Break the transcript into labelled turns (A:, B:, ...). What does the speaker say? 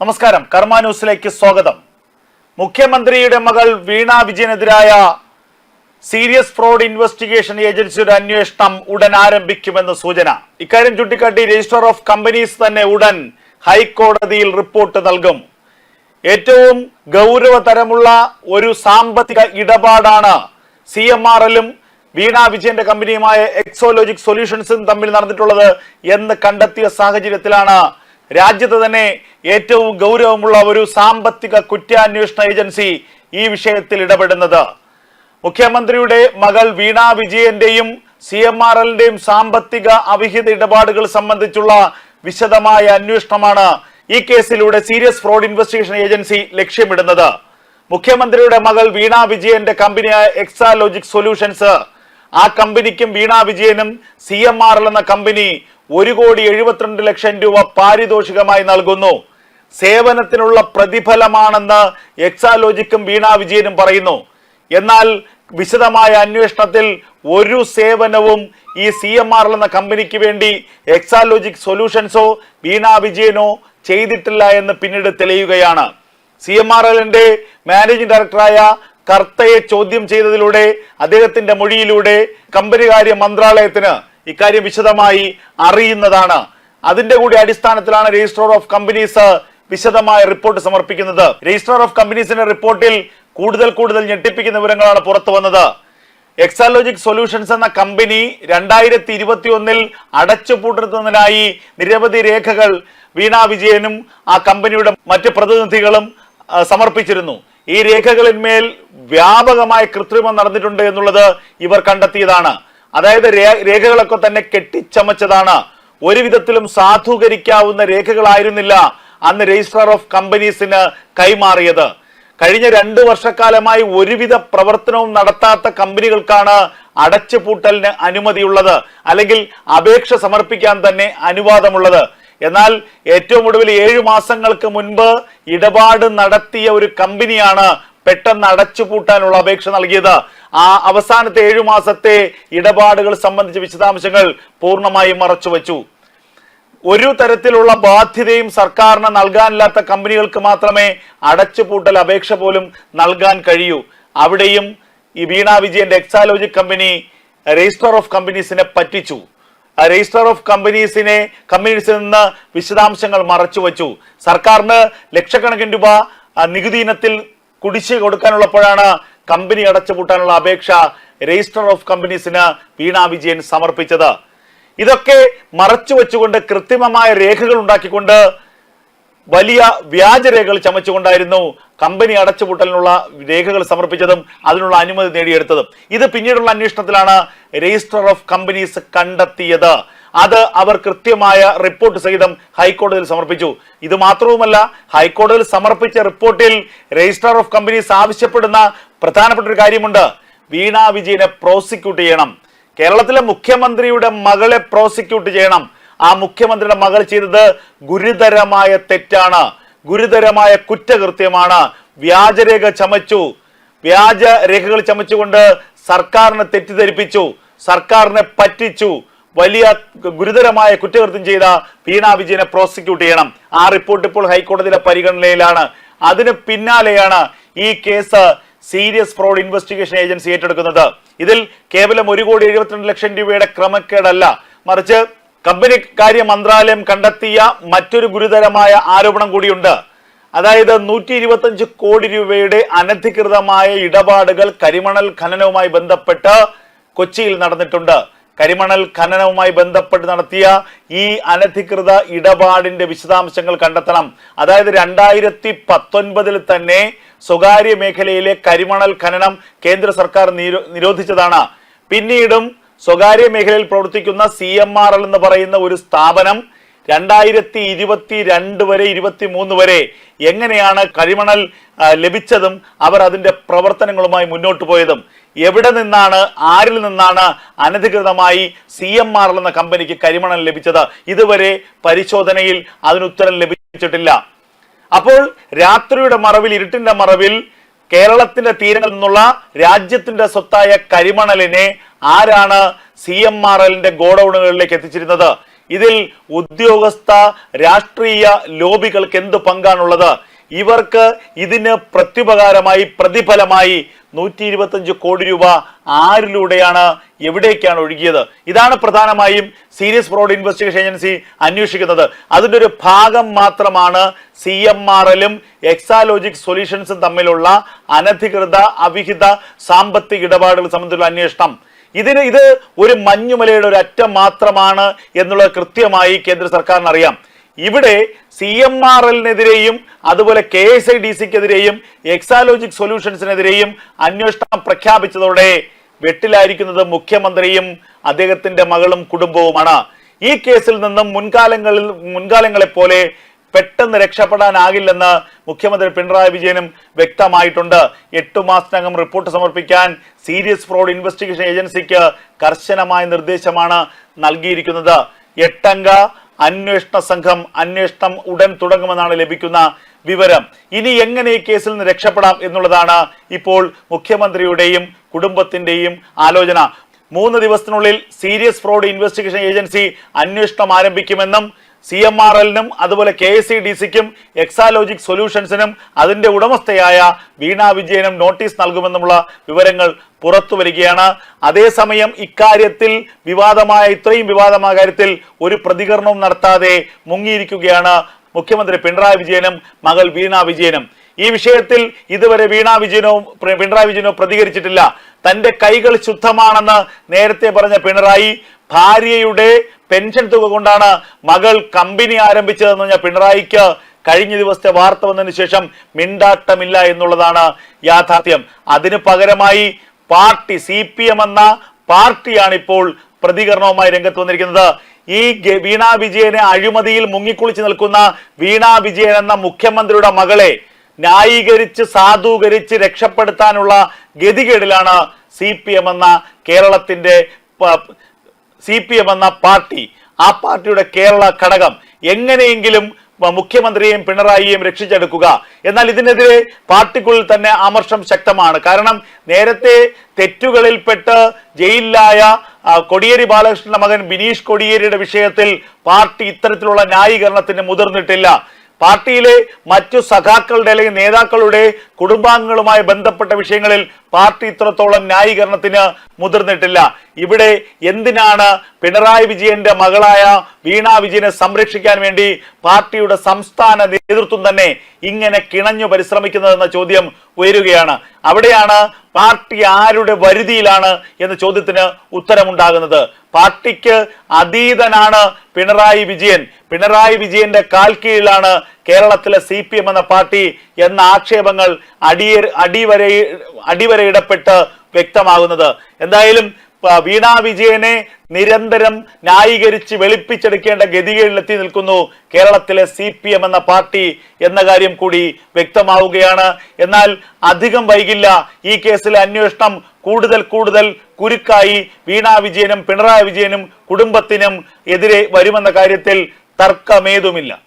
A: നമസ്കാരം. കർമ്മ ന്യൂസിലേക്ക് സ്വാഗതം. മുഖ്യമന്ത്രിയുടെ മകൾ വീണ വിജയനെതിരായ സീരിയസ് ഫ്രോഡ് ഇൻവെസ്റ്റിഗേഷൻ ഏജൻസിയുടെ അന്വേഷണം ഉടൻ ആരംഭിക്കുമെന്ന് സൂചന. ഇക്കാര്യം ചൂണ്ടിക്കാട്ടി രജിസ്ട്രാർ ഓഫ് കമ്പനീസ് തന്നെ ഉടൻ ഹൈക്കോടതിയിൽ റിപ്പോർട്ട് നൽകും. ഏറ്റവും ഗൗരവതരമുള്ള ഒരു സാമ്പത്തിക ഇടപാടാണ് സി എം ആർ എല്ലും വീണ വിജയന്റെ കമ്പനിയുമായ എക്സോലോജിക് സൊല്യൂഷൻസും തമ്മിൽ നടന്നിട്ടുള്ളത് എന്ന് കണ്ടെത്തിയ സാഹചര്യത്തിലാണ് രാജ്യത്ത് തന്നെ ഏറ്റവും ഗൗരവമുള്ള ഒരു സാമ്പത്തിക കുറ്റാന്വേഷണ ഏജൻസി ഈ വിഷയത്തിൽ ഇടപെടുന്നത്. മുഖ്യമന്ത്രിയുടെ മകൾ വീണ വിജയന്റെയും സി എം ആർ എല്ലിന്റെയും സാമ്പത്തിക അവിഹിത ഇടപാടുകൾ സംബന്ധിച്ചുള്ള വിശദമായ അന്വേഷണമാണ് ഈ കേസിലൂടെ സീരിയസ് ഫ്രോഡ് ഇൻവെസ്റ്റിഗേഷൻ ഏജൻസി ലക്ഷ്യമിടുന്നത്. മുഖ്യമന്ത്രിയുടെ മകൾ വീണ വിജയന്റെ കമ്പനിയായ എക്സാലോജിക് സൊല്യൂഷൻസ്. ആ കമ്പനിക്കും വീണ വിജയനും സി എം ആർ എൽ എന്ന കമ്പനി ഒരു കോടി എഴുപത്തിരണ്ട് ലക്ഷം രൂപ പാരിതോഷികമായി നൽകുന്നു. സേവനത്തിനുള്ള പ്രതിഫലമാണെന്ന് എക്സാലോജിക്കും വീണ വിജയനും പറയുന്നു. എന്നാൽ വിശദമായ അന്വേഷണത്തിൽ ഒരു സേവനവും ഈ സി എം ആർ എന്ന കമ്പനിക്ക് വേണ്ടി എക്സാലോജിക് സൊല്യൂഷൻസോ വീണ വിജയനോ ചെയ്തിട്ടില്ല എന്ന് പിന്നീട് തെളിയുകയാണ്. സി എം ആർ എല്ലിന്റെ മാനേജിംഗ് ഡയറക്ടറായ കർത്തയെ ചോദ്യം ചെയ്തതിലൂടെ അദ്ദേഹത്തിന്റെ മൊഴിയിലൂടെ കമ്പനികാര്യ മന്ത്രാലയത്തിന് ഇക്കാര്യം വിശദമായി അറിയുന്നതാണ്. അതിന്റെ കൂടി അടിസ്ഥാനത്തിലാണ് രജിസ്ട്രാർ ഓഫ് കമ്പനീസ് വിശദമായ റിപ്പോർട്ട് സമർപ്പിക്കുന്നത്. രജിസ്ട്രാർ ഓഫ് കമ്പനീസിന്റെ റിപ്പോർട്ടിൽ കൂടുതൽ കൂടുതൽ ഞെട്ടിപ്പിക്കുന്ന വിവരങ്ങളാണ് പുറത്തു വന്നത്. എക്സാലോജിക് സൊല്യൂഷൻസ് എന്ന കമ്പനി രണ്ടായിരത്തി ഇരുപത്തി ഒന്നിൽ അടച്ചുപൂട്ടുന്നതിനായി നിരവധി രേഖകൾ വീണാ വിജയനും ആ കമ്പനിയുടെ മറ്റ് പ്രതിനിധികളും സമർപ്പിച്ചിരുന്നു. ഈ രേഖകളിന്മേൽ വ്യാപകമായ കൃത്രിമം നടന്നിട്ടുണ്ട് എന്നുള്ളത് ഇവർ കണ്ടെത്തിയതാണ്. അതായത് രേഖകളൊക്കെ തന്നെ കെട്ടിച്ചമച്ചതാണ്. ഒരു വിധത്തിലും സാധൂകരിക്കാവുന്ന രേഖകളായിരുന്നില്ല അന്ന് രജിസ്ട്രാർ ഓഫ് കമ്പനീസിന് കൈമാറിയത്. കഴിഞ്ഞ രണ്ടു വർഷക്കാലമായി ഒരുവിധ പ്രവർത്തനവും നടത്താത്ത കമ്പനികൾക്കാണ് അടച്ചുപൂട്ടലിന് അനുമതിയുള്ളത്. അല്ലെങ്കിൽ അപേക്ഷ സമർപ്പിക്കാൻ തന്നെ അനുവാദമുള്ളത്. എന്നാൽ ഏറ്റവും ഒടുവിൽ ഏഴു മാസങ്ങൾക്ക് മുൻപ് ഇടപാട് നടത്തിയ ഒരു കമ്പനിയാണ് പെട്ടെന്ന് അടച്ചുപൂട്ടാനുള്ള അപേക്ഷ നൽകിയത്. ആ അവസാനത്തെ ഏഴു മാസത്തെ ഇടപാടുകൾ സംബന്ധിച്ച വിശദാംശങ്ങൾ പൂർണമായും മറച്ചുവെച്ചു. ഒരു തരത്തിലുള്ള ബാധ്യതയും സർക്കാരിന് നൽകാനില്ലാത്ത കമ്പനികൾക്ക് മാത്രമേ അടച്ചുപൂട്ടൽ അപേക്ഷ പോലും നൽകാൻ കഴിയൂ. അവിടെയും ഈ വീണ വിജയന്റെ എക്സാലോജിക് കമ്പനി രജിസ്റ്റർ ഓഫ് കമ്പനീസിനെ പറ്റിച്ചു. രജിസ്റ്റർ ഓഫ് കമ്പനീസിനെ കമ്പനീസിൽ നിന്ന് വിശദാംശങ്ങൾ മറച്ചു വച്ചു സർക്കാരിന് ലക്ഷക്കണക്കിന് രൂപ നികുതി ഇനത്തിൽ കുടിശ്ശിക കൊടുക്കാനുള്ളപ്പോഴാണ് കമ്പനി അടച്ചുപൂട്ടാനുള്ള അപേക്ഷ രജിസ്റ്റർ ഓഫ് കമ്പനീസിന് വീണ വിജയൻ സമർപ്പിച്ചത്. ഇതൊക്കെ മറച്ചു വെച്ചുകൊണ്ട് കൃത്രിമമായ രേഖകൾ ഉണ്ടാക്കിക്കൊണ്ട് വലിയ വ്യാജരേഖകൾ ചമച്ചുകൊണ്ടായിരുന്നു കമ്പനി അടച്ചുപൂട്ടലിനുള്ള രേഖകൾ സമർപ്പിച്ചതും അതിനുള്ള അനുമതി നേടിയെടുത്തതും. ഇത് പിന്നീടുള്ള അന്വേഷണത്തിലാണ് രജിസ്റ്റർ ഓഫ് കമ്പനീസ് കണ്ടെത്തിയത്. അത് അവർ കൃത്യമായ റിപ്പോർട്ട് സഹിതം ഹൈക്കോടതിയിൽ സമർപ്പിച്ചു. ഇത് മാത്രവുമല്ല ഹൈക്കോടതിയിൽ സമർപ്പിച്ച റിപ്പോർട്ടിൽ രജിസ്ട്രാർ ഓഫ് കമ്പനീസ് ആവശ്യപ്പെടുന്ന പ്രധാനപ്പെട്ട ഒരു കാര്യമുണ്ട്. വീണ വിജയനെ പ്രോസിക്യൂട്ട് ചെയ്യണം. കേരളത്തിലെ മുഖ്യമന്ത്രിയുടെ മകളെ പ്രോസിക്യൂട്ട് ചെയ്യണം. ആ മുഖ്യമന്ത്രിയുടെ മകൾ ചെയ്തത് ഗുരുതരമായ തെറ്റാണ്. ഗുരുതരമായ കുറ്റകൃത്യമാണ്. വ്യാജരേഖ ചമച്ചു. വ്യാജ രേഖകൾ ചമച്ചുകൊണ്ട് സർക്കാരിനെ തെറ്റിദ്ധരിപ്പിച്ചു. സർക്കാരിനെ പറ്റിച്ചു. വലിയ ഗുരുതരമായ കുറ്റകൃത്യം ചെയ്ത വീണ വിജയനെ പ്രോസിക്യൂട്ട് ചെയ്യണം. ആ റിപ്പോർട്ട് ഇപ്പോൾ ഹൈക്കോടതിയിലെ പരിഗണനയിലാണ്. അതിന് പിന്നാലെയാണ് ഈ case serious fraud investigation agency ഏറ്റെടുക്കുന്നത്. ഇതിൽ കേവലം ഒരു കോടി എഴുപത്തിരണ്ട് ലക്ഷം രൂപയുടെ ക്രമക്കേടല്ല. മറിച്ച് കമ്പനി കാര്യ മന്ത്രാലയം കണ്ടെത്തിയ മറ്റൊരു ഗുരുതരമായ ആരോപണം കൂടിയുണ്ട്. അതായത് നൂറ്റി ഇരുപത്തഞ്ച് കോടി രൂപയുടെ അനധികൃതമായ ഇടപാടുകൾ കരിമണൽ ഖനനവുമായി ബന്ധപ്പെട്ട് കൊച്ചിയിൽ നടന്നിട്ടുണ്ട്. കരിമണൽ ഖനനവുമായി ബന്ധപ്പെട്ട് നടത്തിയ ഈ അനധികൃത ഇടപാടിന്റെ വിശദാംശങ്ങൾ കണ്ടെത്തണം. അതായത് രണ്ടായിരത്തി പത്തൊൻപതിൽ തന്നെ സ്വകാര്യ മേഖലയിലെ കരിമണൽ ഖനനം കേന്ദ്ര സർക്കാർ നിരോധിച്ചതാണ്. പിന്നീടും സ്വകാര്യ മേഖലയിൽ പ്രവർത്തിക്കുന്ന സി എന്ന് പറയുന്ന ഒരു സ്ഥാപനം രണ്ടായിരത്തി ഇരുപത്തി രണ്ട് വരെ ഇരുപത്തി മൂന്ന് വരെ എങ്ങനെയാണ് കരിമണൽ ലഭിച്ചതും അവർ അതിന്റെ പ്രവർത്തനങ്ങളുമായി മുന്നോട്ട് പോയതും? എവിടെ നിന്നാണ് ആരിൽ നിന്നാണ് അനധികൃതമായി സി എം ആർ എന്ന കമ്പനിക്ക് കരിമണൽ ലഭിച്ചത്? ഇതുവരെ പരിശോധനയിൽ അതിനുത്തരം ലഭിച്ചിട്ടില്ല. അപ്പോൾ രാത്രിയുടെ മറവിൽ ഇരുട്ടിന്റെ മറവിൽ കേരളത്തിന്റെ തീരങ്ങളിൽ നിന്നുള്ള രാജ്യത്തിന്റെ സ്വത്തായ കരിമണലിനെ ആരാണ് സി എം ആർ എല്ലിന്റെ ഗോഡൌണുകളിലേക്ക് എത്തിച്ചിരുന്നത്? ഇതിൽ ഉദ്യോഗസ്ഥ രാഷ്ട്രീയ ലോബികൾക്ക് എന്ത് പങ്കാണുള്ളത്? ഇവർക്ക് ഇതിന് പ്രത്യുപകാരമായി പ്രതിഫലമായി നൂറ്റി ഇരുപത്തഞ്ച് കോടി രൂപ ആരിലൂടെയാണ് എവിടേക്കാണ് ഒഴുകിയത്? ഇതാണ് പ്രധാനമായും സീരിയസ് ഫ്രോഡ് ഇൻവെസ്റ്റിഗേഷൻ ഏജൻസി അന്വേഷിക്കുന്നത്. അതിന്റെ ഒരു ഭാഗം മാത്രമാണ് സി എം ആർ എല്ലും എക്സാലോജിക് സൊല്യൂഷൻസും തമ്മിലുള്ള അനധികൃത അവിഹിത സാമ്പത്തിക ഇടപാടുകൾ സംബന്ധിച്ചുള്ള അന്വേഷണം. ഇതിന് ഇത് ഒരു മഞ്ഞുമലയുടെ ഒരു അറ്റം മാത്രമാണ് എന്നുള്ളത് കൃത്യമായി കേന്ദ്ര സർക്കാരിന് അറിയാം ഇവിടെ സി എം ആർ എല്ലിനെതിരെയും അതുപോലെ കെ എസ് ഐ ഡി സിക്കെതിരെയും എക്സാലോജിക് സൊല്യൂഷൻസിനെതിരെയും അന്വേഷണം പ്രഖ്യാപിച്ചതോടെ വെട്ടിലായിരിക്കുന്നത് മുഖ്യമന്ത്രിയും അദ്ദേഹത്തിന്റെ മകളും കുടുംബവുമാണ്. ഈ കേസിൽ നിന്നും മുൻകാലങ്ങളിൽ മുൻകാലങ്ങളെ പോലെ പെട്ടെന്ന് രക്ഷപ്പെടാനാകില്ലെന്ന് മുഖ്യമന്ത്രി പിണറായി വിജയനും വ്യക്തമായിട്ടുണ്ട്. എട്ടു മാസത്തിനകം റിപ്പോർട്ട് സമർപ്പിക്കാൻ സീരിയസ് ഫ്രോഡ് ഇൻവെസ്റ്റിഗേഷൻ ഏജൻസിക്ക് കർശനമായ നിർദ്ദേശമാണ് നൽകിയിരിക്കുന്നത്. എട്ടംഗ അന്വേഷണ സംഘം അന്വേഷണം ഉടൻ തുടങ്ങുമെന്നാണ് ലഭിക്കുന്ന വിവരം. ഇനി എങ്ങനെ ഈ കേസിൽ നിന്ന് രക്ഷപ്പെടാം എന്നുള്ളതാണ് ഇപ്പോൾ മുഖ്യമന്ത്രിയുടെയും കുടുംബത്തിന്റെയും ആലോചന. മൂന്ന് ദിവസത്തിനുള്ളിൽ സീരിയസ് ഫ്രോഡ് ഇൻവെസ്റ്റിഗേഷൻ ഏജൻസി അന്വേഷണം ആരംഭിക്കുമെന്നും സി എം ആർ എല്ലിനും അതുപോലെ കെ എസ് സി ഡി സിക്കും എക്സാലോജിക് സൊല്യൂഷൻസിനും അതിന്റെ ഉടമസ്ഥയായ വീണ വിജയനും നോട്ടീസ് നൽകുമെന്നുമുള്ള വിവരങ്ങൾ പുറത്തു വരികയാണ്. അതേസമയം ഇക്കാര്യത്തിൽ വിവാദമായ ഇത്രയും വിവാദമായ കാര്യത്തിൽ ഒരു പ്രതികരണവും നടത്താതെ മുങ്ങിയിരിക്കുകയാണ് മുഖ്യമന്ത്രി പിണറായി വിജയനും മകൾ വീണ വിജയനും. ഈ വിഷയത്തിൽ ഇതുവരെ വീണ വിജയനോ പിണറായി വിജയനോ പ്രതികരിച്ചിട്ടില്ല. തന്റെ കൈകൾ ശുദ്ധമാണെന്ന് നേരത്തെ പറഞ്ഞ പിണറായി ഭാര്യയുടെ പെൻഷൻ തുക കൊണ്ടാണ് മകൾ കമ്പനി ആരംഭിച്ചതെന്ന് പറഞ്ഞ പിണറായിക്ക് കഴിഞ്ഞ ദിവസത്തെ വാർത്ത വന്നതിന് ശേഷം മിണ്ടാട്ടമില്ല എന്നുള്ളതാണ് യാഥാർത്ഥ്യം. അതിന് പകരമായി പാർട്ടി സി എന്ന പാർട്ടിയാണ് ഇപ്പോൾ പ്രതികരണവുമായി രംഗത്ത് വന്നിരിക്കുന്നത്. ഈ വീണ വിജയനെ അഴിമതിയിൽ മുങ്ങിക്കുളിച്ച് നിൽക്കുന്ന വീണ വിജയൻ എന്ന മുഖ്യമന്ത്രിയുടെ മകളെ ന്യായീകരിച്ച് സാധൂകരിച്ച് രക്ഷപ്പെടുത്താനുള്ള ഗതികേടിലാണ് സി പി എം എന്ന കേരളത്തിന്റെ സി പി എം എന്ന പാർട്ടി ആ പാർട്ടിയുടെ കേരള ഘടകം എങ്ങനെയെങ്കിലും മുഖ്യമന്ത്രിയെയും പിണറായിയെയും രക്ഷിച്ചെടുക്കുക. എന്നാൽ ഇതിനെതിരെ പാർട്ടിക്കുള്ളിൽ തന്നെ അമർഷം ശക്തമാണ്. കാരണം നേരത്തെ തെറ്റുകളിൽപ്പെട്ട് ജയിലിലായ കൊടിയേരി ബാലകൃഷ്ണന്റെ മകൻ ബിനീഷ് കൊടിയേരിയുടെ വിഷയത്തിൽ പാർട്ടി ഇത്തരത്തിലുള്ള ന്യായീകരണത്തിന് മുതിർന്നിട്ടില്ല. പാർട്ടിയിലെ മറ്റു സഖാക്കളുടെ അല്ലെങ്കിൽ നേതാക്കളുടെ കുടുംബാംഗങ്ങളുമായി ബന്ധപ്പെട്ട വിഷയങ്ങളിൽ പാർട്ടി ഇത്രത്തോളം ന്യായീകരണത്തിന് മുതിർന്നിട്ടില്ല. ഇവിടെ എന്തിനാണ് പിണറായി വിജയന്റെ മകളായ വീണ വിജയനെ സംരക്ഷിക്കാൻ വേണ്ടി പാർട്ടിയുടെ സംസ്ഥാന നേതൃത്വം തന്നെ ഇങ്ങനെ കിണഞ്ഞു പരിശ്രമിക്കുന്നതെന്ന ചോദ്യം ഉയരുകയാണ്. അവിടെയാണ് പാർട്ടി ആരുടെ വരുതിയിലാണ് എന്ന ചോദ്യത്തിന് ഉത്തരമുണ്ടാകുന്നത്. പാർട്ടിക്ക് അതീതനാണ് പിണറായി വിജയൻ. പിണറായി വിജയന്റെ കാൽ കീഴിലാണ് കേരളത്തിലെ സി പി എം എന്ന പാർട്ടി എന്ന ആക്ഷേപങ്ങൾ അടിയ അടിവര അടിവരയിടപ്പെട്ട് വ്യക്തമാകുന്നത്. എന്തായാലും വീണ വിജയനെ നിരന്തരം ന്യായീകരിച്ച് വെളുപ്പിച്ചെടുക്കേണ്ട ഗതികേടിലെത്തി നിൽക്കുന്നു കേരളത്തിലെ സി പി എം എന്ന പാർട്ടി എന്ന കാര്യം കൂടി വ്യക്തമാവുകയാണ്. എന്നാൽ അധികം വൈകില്ല. ഈ കേസിലെ അന്വേഷണം കൂടുതൽ കൂടുതൽ കുരുക്കായി വീണ വിജയനും പിണറായി വിജയനും കുടുംബത്തിനും എതിരെ വരുമെന്ന കാര്യത്തിൽ തർക്കമേതുമില്ല.